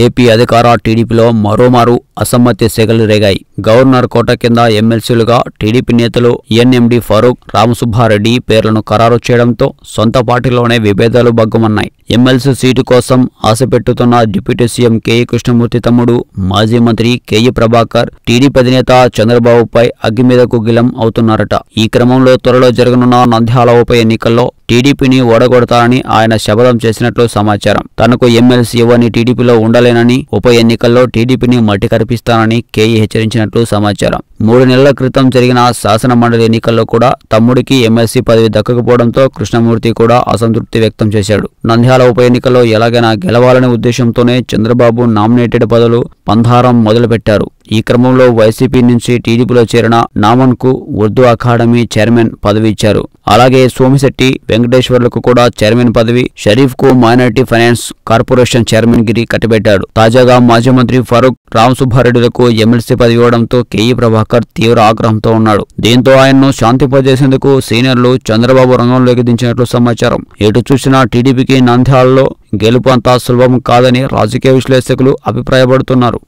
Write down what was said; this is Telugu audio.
ఏపీ అధికార టీడీపీలో మరోమారు అసమ్మతి సెగలు రేగాయి. గవర్నర్ కోట కింద ఎమ్మెల్సీలుగా టీడీపీ నేతలు ఎన్ఎండి ఫరూక్ రామసుబ్బారెడ్డి పేర్లను ఖరారు చేయడంతో సొంత పార్టీలోనే విభేదాలు బగ్గుమన్నాయి ఎమ్మెల్సీ సీటు కోసం ఆశ పెట్టుతున్న డిప్యూటీ సీఎం కేఈ కృష్ణమూర్తి తమ్ముడు మాజీ మంత్రి కేఈ ప్రభాకర్ టీడీపీ అధినేత చంద్రబాబుపై అగ్గి మీద కుగిలం అవుతున్నారట. ఈ క్రమంలో త్వరలో జరగనున్న నంద్యాల ఉప ఎన్నికల్లో టీడీపీని ఓడగొడతారని ఆయన శపథం చేసినట్లు సమాచారం. తనకు ఎమ్మెల్సీ ఇవ్వని టీడీపీలో ఉండలేనని ఉప ఎన్నికల్లో టీడీపీని మట్టి కరిపిస్తానని కేఈ హెచ్చరించినట్లు సమాచారం. మూడు నెలల క్రితం జరిగిన శాసన మండలి ఎన్నికల్లో కూడా తమ్ముడికి ఎమ్మెల్సీ పదవి దక్కకపోవడంతో కృష్ణమూర్తి కూడా అసంతృప్తి వ్యక్తం చేశాడు. నంద్యాల ఉప ఎన్నికల్లో ఎలాగైనా గెలవాలనే ఉద్దేశంతోనే చంద్రబాబు నామినేటెడ్ పదవులు పంధారం మొదలుపెట్టారు. ఈ క్రమంలో వైసీపీ నుంచి టీడీపీలో చేరిన నామన్కు ఉర్దూ అకాడమీ చైర్మన్ పదవి ఇచ్చారు. అలాగే సోమిశెట్టి వెంకటేశ్వర్లకు కూడా చైర్మన్ పదవి షరీఫ్కు మైనార్టీ ఫైనాన్స్ కార్పొరేషన్ చైర్మన్ గిరి కట్టబెట్టాడు తాజాగా మాజీ మంత్రి ఫరూక్ రామసుబ్బారెడ్డిలకు ఎమ్మెల్సీ పదవి ఇవ్వడంతో కేఈ ప్రభాకర్ తీవ్ర ఆగ్రహంతో ఉన్నాడు. దీంతో ఆయన్ను శాంతింపజేసేందుకు సీనియర్లు చంద్రబాబు రంగంలోకి దించినట్లు సమాచారం. ఎటు చూసినా టీడీపీకి నంద్యాలలో గెలుపు అంతా సులభం కాదని రాజకీయ విశ్లేషకులు అభిప్రాయపడుతున్నారు.